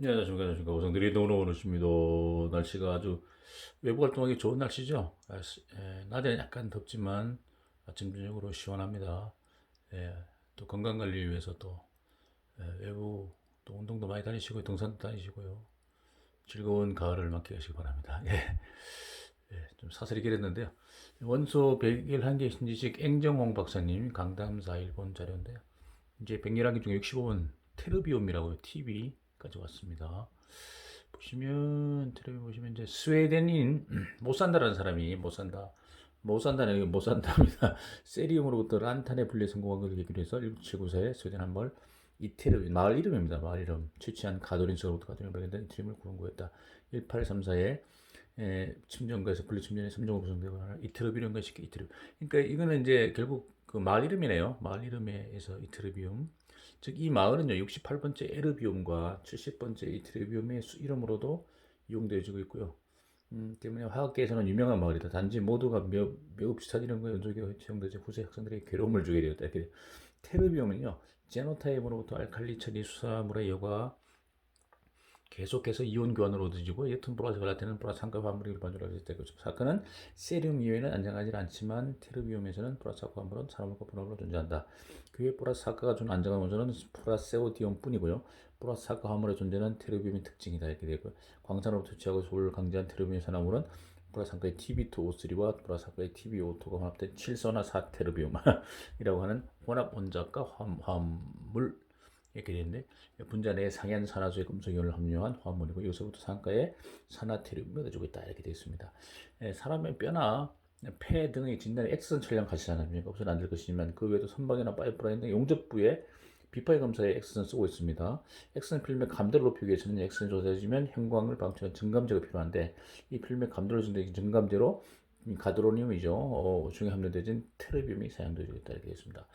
네, 안녕하십니까. 안녕하십니까. 오성들이 너무너무 오르십니다. 날씨가 아주 외부 활동하기 좋은 날씨죠. 아, 시- 예, 낮에는 약간 덥지만 아침, 저녁으로 시원합니다. 예, 또 건강 관리 위해서 또 예, 외부 또 운동도 많이 다니시고 등산도 다니시고요. 즐거운 가을을 맞게 하시기 바랍니다. 예, 예, 좀 사설이 길었는데요. 원소 백일 한개 신지식 앵정홍 박사님 강담사 일본 자료인데요. 이제 백일한개 중에 65번 테르비움이라고 TV 까지 왔습니다. 보시면 텔레비 보시면 이제 스웨덴인 못 산다라는 사람이 못 산다. 못 산다는 게못 산답니다. 세리움으로부터 란탄에 분리 성공한 것을 계기로 해서 1979세에 스웨덴 한벌 이테르 마을 이름입니다. 마을 이름 취취한 가도린스로부터 가도린 발견된 이름을 구원구했다. 1834에 에, 침전가에서 분리 침전에 3종으로 구성되거나 이테르비움과 쉽게 이테르. 그러니까 이거는 이제 결국 그 마을 이름이네요. 마을 이름에서 이테르비움. 즉 이 마을은요 68번째 에르비움과 70번째 이트레비움의 수- 이름으로도 이용되어지고 있고요. 음, 때문에 화학계에서는 유명한 마을이다. 단지 모두가 매우, 매우 비슷한 이름과 연속이 채용되자 후세 학생들에게 괴로움을 주게 되었다. 테르비움은요 제노타입으로부터 알칼리 처리 수사물의 여과 계속해서 이온 교환으로 얻어지고 옅은 보라색 갈라테는 보라색 한가 화물이 일반적으로. 그 사건은 세륨 이외에는 안정하지 않지만 테르비움에서는 보라색 화물은 산화물과 분화물로 존재한다. 그의 보라사카가 주는 안정한 원소는 보라세오디움뿐이고요. 보라사카 화물의 존재는 테르비움의 특징이다 이렇게 되고요. 광산으로부터 취하고 소를 강제한 테르비움 산화물은 보라사카의 TB2O3와 보라사카의 TBO2가 혼합된 7선화 4테르비움이라고 하는 혼합 원자과 화합물 이렇게 되는데 분자 내에 상한 산화수의 금속이온을 함유한 화합물이고 여기서부터 상가에 산화테르비움이 얻어지고 있다 이렇게 되어 있습니다. 예, 사람의 뼈나 폐 등의 진단에 엑스선 촬영 가시지 않습니까? 없어는 안될 것이지만 그 외에도 선박이나 파이프라인 등 용접부에 비파이 검사에 엑스선 쓰고 있습니다. 엑스선 필름의 감도를 높이기 위해서는 엑스선 조사해주면 형광을 방출한 증감제가 필요한데 이 필름의 감도를 준다는 증감제로 가드로늄이죠. 어, 중에 함유되진 테르비움이 사용되고 있다 이렇게 되어 있습니다.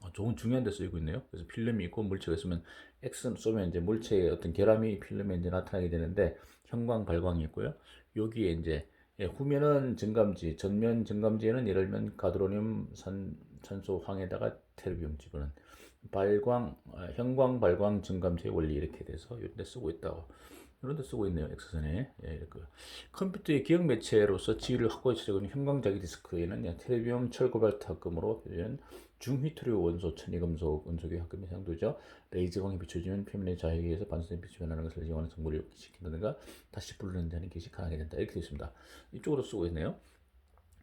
어, 좋은 중요한 데 쓰이고 있네요. 그래서 필름이 있고 물체가 있으면 엑스선 쏘면 이제 물체의 어떤 결함이 필름에 이제 나타나게 되는데 형광 발광이 있고요. 여기에 이제 예, 후면은 증감지, 전면 증감지에는 예를 들면 가드로늄 산, 산소 황에다가 테르비움 집어넣은 발광, 아, 형광 발광 증감지의 원리 이렇게 돼서 이런 데 쓰고 있다고 이런 데 쓰고 있네요. 엑스선에. 예, 이렇게. 컴퓨터의 기억 매체로서 지위를 확고히 차지하는 형광자기 디스크에는 그냥 테르비움 철코발트 합금으로 표현 중휘토류 원소 천이금속 원소계 합금이 사용되죠. 레이저광이 비춰지면 표면의 자극에 의해서 반사된 빛이 변하는 것을 이용하는 정보를 시킨다든가 다시 자는 게시 가능하게 된다. 이렇게 되어 있습니다. 이쪽으로 쓰고 있네요.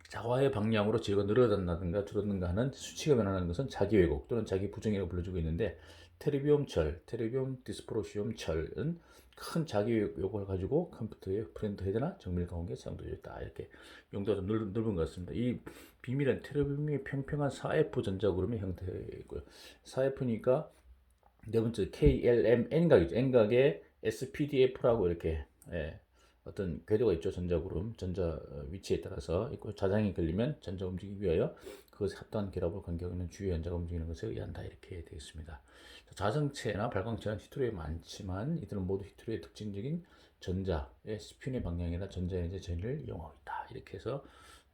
자화의 방향으로 지구가 늘어난다든가 줄어든가 하는 수치가 변하는 것은 자기 왜곡 또는 자기 부정이라고 불러주고 있는데 테르비움 철, 테르비움 디스프로시움 철은 큰 자기 왜곡을 가지고 컴퓨터에 프린트 헤드나 정밀 가공기에 사용되어 있다. 이렇게 용도가 좀 넓, 넓은 것 같습니다. 이 비밀은 테르비움이 평평한 4F 전자구름의 형태이고요. 4F니까 네 번째 KLM N각이죠. N각에 SPDF라고 이렇게 예, 어떤 궤도가 있죠. 전자구름, 전자 어, 위치에 따라서 있고 자장이 걸리면 전자 움직이기 위하여 그것에 합당한 결합을 관계하는 주요 연자가 움직이는 것에 의한다 이렇게 되어 있습니다. 자성체나 발광체는 히토리에 많지만 이들은 모두 히토리의 특징적인 전자의 스핀의 방향이나 전자의 전위를 이용하고 있다. 이렇게 해서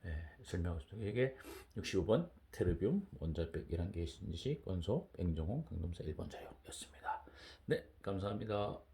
예, 설명하고 있습니다. 이게 65번 테르비움 원자백 11개의 신식 원소 앵정홍 강동사 1번 자료였습니다. 네, 감사합니다.